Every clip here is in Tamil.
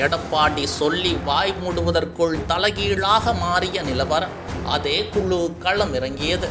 எடப்பாடி சொல்லி வாய் மூடுவதற்குள் தலைகீழாக மாறிய நிலவரம் அதே குழு களம் இறங்கியது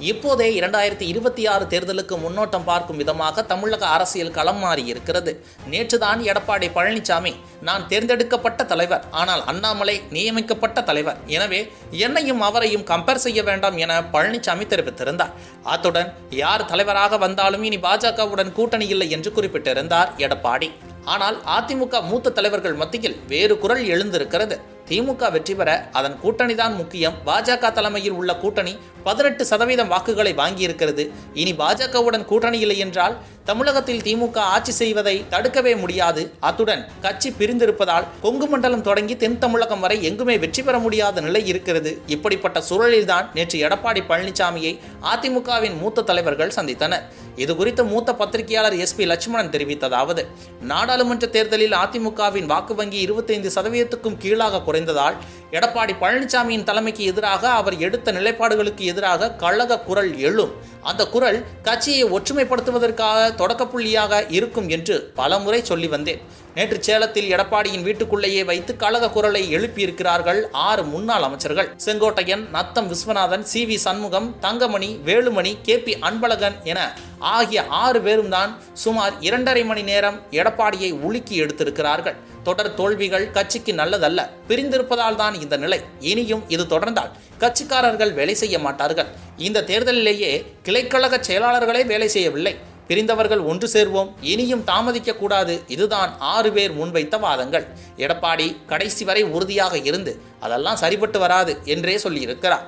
இப்போதே இரண்டாயிரத்தி இருபத்தி ஆறு தேர்தலுக்கு முன்னோட்டம் பார்க்கும் விதமாக தமிழக அரசியல் களம் மாறி இருக்கிறது. நேற்றுதான் எடப்பாடி பழனிசாமி நான் தேர்ந்தெடுக்கப்பட்ட தலைவர் ஆனால் அண்ணாமலை நியமிக்கப்பட்ட தலைவர். எனவே என்னையும் அவரையும் கம்பேர் செய்ய வேண்டாம் என பழனிசாமி தெரிவித்திருந்தார். அத்துடன் யார் தலைவராக வந்தாலும் இனி பாஜகவுடன் கூட்டணி இல்லை என்று குறிப்பிட்டிருந்தார் எடப்பாடி. ஆனால் அதிமுக மூத்த தலைவர்கள் மத்தியில் வேறு குரல் எழுந்திருக்கிறது. திமுக வெற்றி பெற அதன் கூட்டணி தான் முக்கியம். பாஜக தலைமையில் உள்ள கூட்டணி பதினெட்டு சதவீதம் வாக்குகளை வாங்கியிருக்கிறது. இனி பாஜகவுடன் கூட்டணி இல்லை என்றால் தமிழகத்தில் திமுக ஆட்சி செய்வதை தடுக்கவே முடியாது. அத்துடன் கட்சி பிரிந்திருப்பதால் கொங்கு மண்டலம் தொடங்கி தென் தமிழகம் வரை எங்குமே வெற்றி பெற முடியாத நிலை இருக்கிறது. இப்படிப்பட்ட சூழலில்தான் நேற்று எடப்பாடி பழனிசாமியை அதிமுகவின் மூத்த தலைவர்கள் சந்தித்தனர். இது குறித்து மூத்த பத்திரிகையாளர் எஸ்பி லட்சுமணன் தெரிவித்ததாவது நாடாளுமன்ற தேர்தலில் அதிமுகவின் வாக்கு வங்கி இருபத்தைந்து சதவீதத்துக்கும் கீழாக குறைந்ததால் எடப்பாடி பழனிசாமியின் தலைமைக்கு எதிராக அவர் எடுத்த நிலைப்பாடுகளுக்கு எதிராக கழக குரல் எழும். அந்த குரல் கட்சியை ஒற்றுமைப்படுத்துவதற்காக தொடக்கப்புள்ளியாக இருக்கும் என்று பலமுறை சொல்லி வந்தேன். நேற்று சேலத்தில் எடப்பாடியின் வீட்டுக்குள்ளேயே வைத்து கழக குரலை எழுப்பியிருக்கிறார்கள் ஆறு முன்னாள் அமைச்சர்கள். Sengottaiyan Natham Viswanathan C V Shanmugam Thangamani Velumani K P Anbazhagan என ஆகிய ஆறு பேரும் தான் சுமார் இரண்டரை மணி நேரம் எடப்பாடியை உலுக்கி எடுத்திருக்கிறார்கள். தொடர் தோல்விகள் கட்சிக்கு நல்லதல்ல. பிரிந்திருப்பதால் தான் இந்த நிலை. இனியும் இது தொடர்ந்தால் கட்சிக்காரர்கள் வேலை செய்ய மாட்டார்கள். இந்த தேர்தலிலேயே கிளைக்கழக செயலாளர்களே வேலை செய்யவில்லை. பிரிந்தவர்கள் ஒன்று சேர்வோம். இனியும் தாமதிக்க கூடாது இதுதான் ஆறு பேர் முன்வைத்த வாதங்கள். எடப்பாடி கடைசி வரை உறுதியாக இருந்து அதெல்லாம் சரிபட்டு வராது என்றே சொல்லியிருக்கிறார்.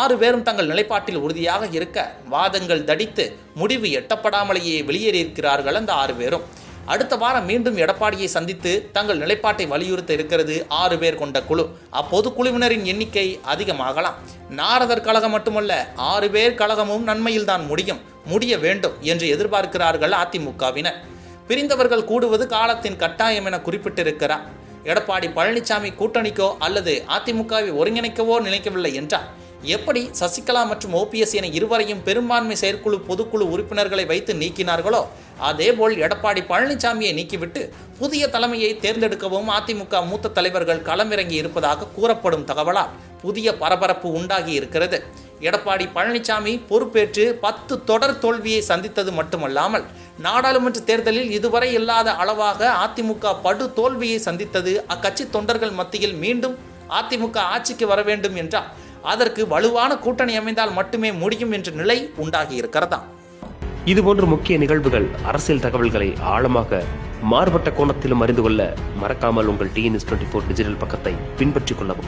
ஆறு பேரும் தங்கள் நிலைப்பாட்டில் உறுதியாக இருக்க வாதங்கள் தடித்து முடிவு எட்டப்படாமலேயே வெளியேறியிருக்கிறார்கள் அந்த ஆறு பேரும். அடுத்த வாரம் மீண்டும் எடப்பாடியை சந்தித்து தங்கள் நிலைப்பாட்டை வலியுறுத்த இருக்கிறது ஆறு பேர் கொண்ட குழு. அப்போது குழுவினரின் எண்ணிக்கை அதிகமாகலாம். நாரதர் கழகம் மட்டுமல்ல ஆறு பேர் கழகமும் நன்மையில்தான் முடியும் முடிய வேண்டும் என்று எதிர்பார்க்கிறார்கள் அதிமுகவினர். பிரிந்தவர்கள் கூடுவது காலத்தின் கட்டாயம் என குறிப்பிட்டிருக்கிறார். எடப்பாடி பழனிசாமி கூட்டணிக்கோ அல்லது அதிமுகவை ஒருங்கிணைக்கவோ நினைக்கவில்லை என்றார் எப்படி சசிகலா மற்றும் ஓபிஎஸ் என இருவரையும் பெரும்பான்மை செயற்குழு பொதுக்குழு உறுப்பினர்களை வைத்து நீக்கினார்களோ அதேபோல் எடப்பாடி பழனிசாமியை நீக்கிவிட்டு புதிய தலைமையை தேர்ந்தெடுக்கவும் அதிமுக மூத்த தலைவர்கள் களமிறங்கி இருப்பதாக கூறப்படும் தகவலால் புதிய பரபரப்பு உண்டாகி இருக்கிறது. எடப்பாடி பழனிசாமி பொறுப்பேற்று பத்து தொடர் தோல்வியை சந்தித்தது மட்டுமல்லாமல் நாடாளுமன்ற தேர்தலில் இதுவரை இல்லாத அளவாக அதிமுக படு தோல்வியை சந்தித்தது. அக்கட்சி தொண்டர்கள் மத்தியில் மீண்டும் அதிமுக ஆட்சிக்கு வர வேண்டும் என்றால் அதற்கு வலுவான கூட்டணி அமைந்தால் மட்டுமே முடியும் என்ற நிலை உண்டாகி இருக்கிறதா? இதுபோன்ற முக்கிய நிகழ்வுகள் அரசியல் தகவல்களை ஆழமாக மாறுபட்ட கோணத்திலும் அறிந்து கொள்ள மறக்காமல் உங்கள் டிஎன்எஸ் டுவெண்ட்டி ஃபோர் டிஜிட்டல் பக்கத்தை பின்பற்றிக் கொள்ளவும்.